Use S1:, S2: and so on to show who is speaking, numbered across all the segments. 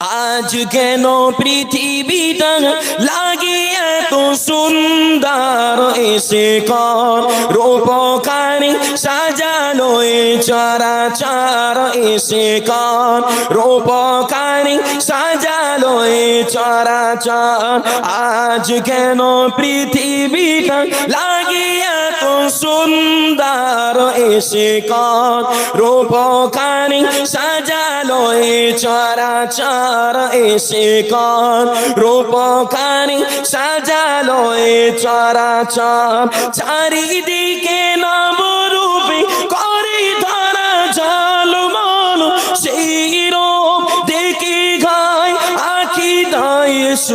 S1: আজ কেন পৃথিবীটা লাগে এত সুন্দর? এসে কর, রূপকারী সাজালো এ চরাচর। এসে কর, রূপকারী সাজালো এ চরাচর। আজ কেন পৃথিবীটা লাগে এত সুন্দর? এসে কর। রূপকারী সাজালো এ চরাচর এসে কর। রূপকারী সাজালো এ চরাচর। চারিদিকে নাম করে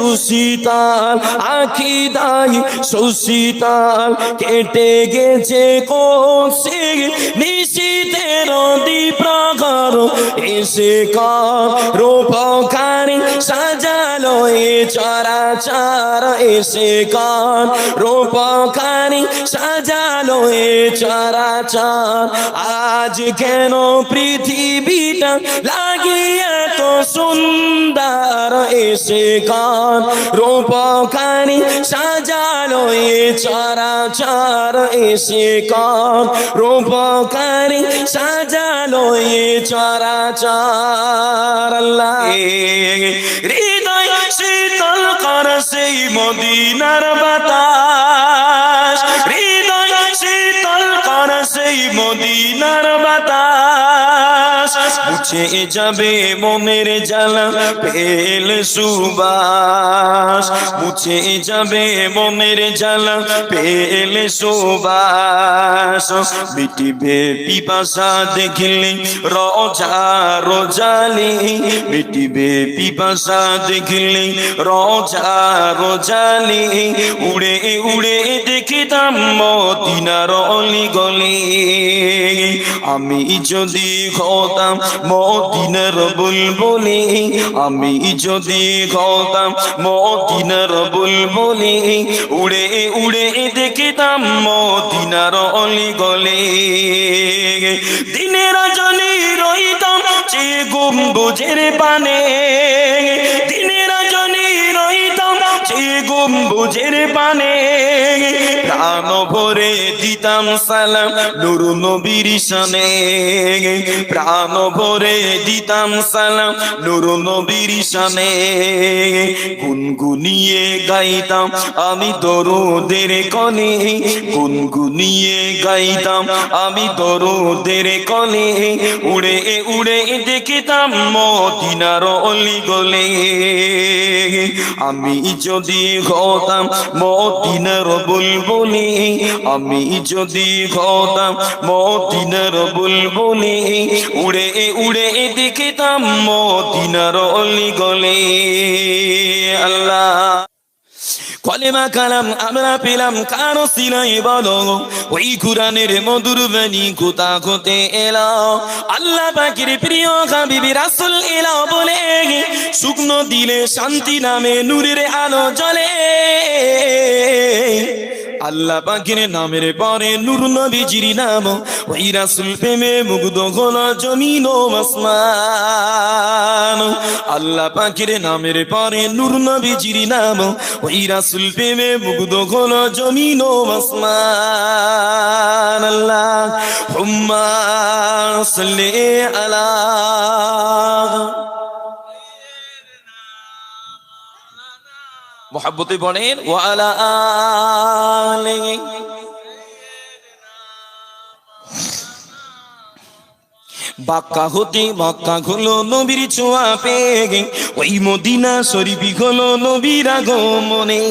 S1: সুশীতাল, আখি দায় সুশীতাল, কেটে গেছে কোষে। নিশীতের প্রখর এসে কর রূপকারী সাজালো এ চরাচর এসে কর রূপকারী সাজালো এ চরাচর। আজ কেন পৃথিবীটা লাগে এত সুন্দর এসে কর রূপকারী সাজালো এ চরাচর এসে কর রূপকারী সাজালো এ চরাচর আল্লাহ। হৃদয় শীতল কর সেই মদিনার বাতাস। হৃদয় শীতল কর সেই মদিনার বাতাস। মুছে যাবে মনের জ্বালা পেল সুবাস মুছে যাবে মনের জ্বালা পেল সুবাস মিটিবে পিপাসা দেখলে রজা রোজালি মিটিবে পিপাসা দেখলে রজা রোজালি উড়ে উড়ে দেখিতাম মদিনার অলি গলি আমি যদি হতাম মদিনার বুলবুলি, আমি যদি হতাম মদিনার বুলবুলি, উড়ে উড়ে দেখিতাম মদিনার অলি গলি। দিনের রজনী রইতাম চে গম্বুজের পানে গম্বুজের পানে। প্রাণ ভরে দিতাম সালাম নুর নবীর শানে। প্রাণ ভরে দিতাম সালাম নুর নবীর গুনগুনিয়ে গাইতাম আমি দরুদের কনে। গুনগুনিয়ে গাইতাম আমি দরুদের কনে। উড়ে উড়ে দেখিতাম মদিনার অলি গলে। আমি যদি হতাম মদিনার বুলবুলি আমি যদি হতাম মদিনার বুলবুলি উড়ে উড়ে দেখিতাম মদিনার অলি গলে। আল্লাহ কলেমা কালাম আমরা পেলাম কারও সিলাই বলো। ওই কুরানের মধুর বাণী কোথা হতে এলো? আল্লাহ পাখির প্রিয় হাবিবি রাসুল এলো বলে, শুকনো দিলে শান্তি নামে নূরের আলো জ্বলে। আল্লাহ পাখির নামের পরে নূর নবীজির নাম, ওই রাসুল প্রেমে মুগ্ধ হল জমিন ও আসমান। আল্লাহ পাখির নামের পরে নূর নবীজির নাম। ওই রাসুল প্রেমে মুগ্ধ হল জমিন ও আসমান। আল্লাহ, হুম্মা আলা মোহাব্বতে পড়েন ওয়ালা আলে বাক্কা হতে মক্কা হলো নবীর ছোঁয়া পেয়ে। ওই মদিনা শরীফি হলো নবীর আগমনে।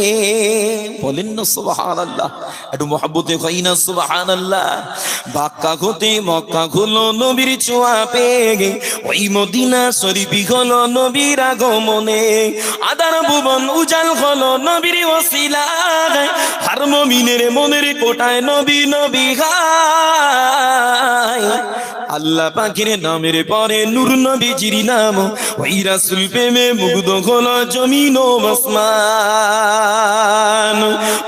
S1: বলেন না সুবহান একটু মহাব্বতে হয় না সুবহান বাক্কা হতে মক্কা হলো নবীর ছোঁয়া পেয়ে। ওই মদিনা শরীফি হলো নবীর আগমনে। আদার ভুবন উজাল হলো নবীর ওসিলা হার মমিনের মনের কোটায় নবী নবী গায় আল্লাহ পাখির নামের পরে নূর নবীজির নাম। ওই রাসুল প্রেমে মুগ্ধ হল জমিন ও আসমান।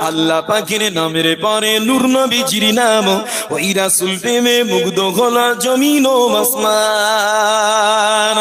S1: আল্লাহ পাখির নামের পরে নূর নবীজির নাম। ওই রাসুল প্রেমে মুগ্ধ হল জমিন ও আসমান।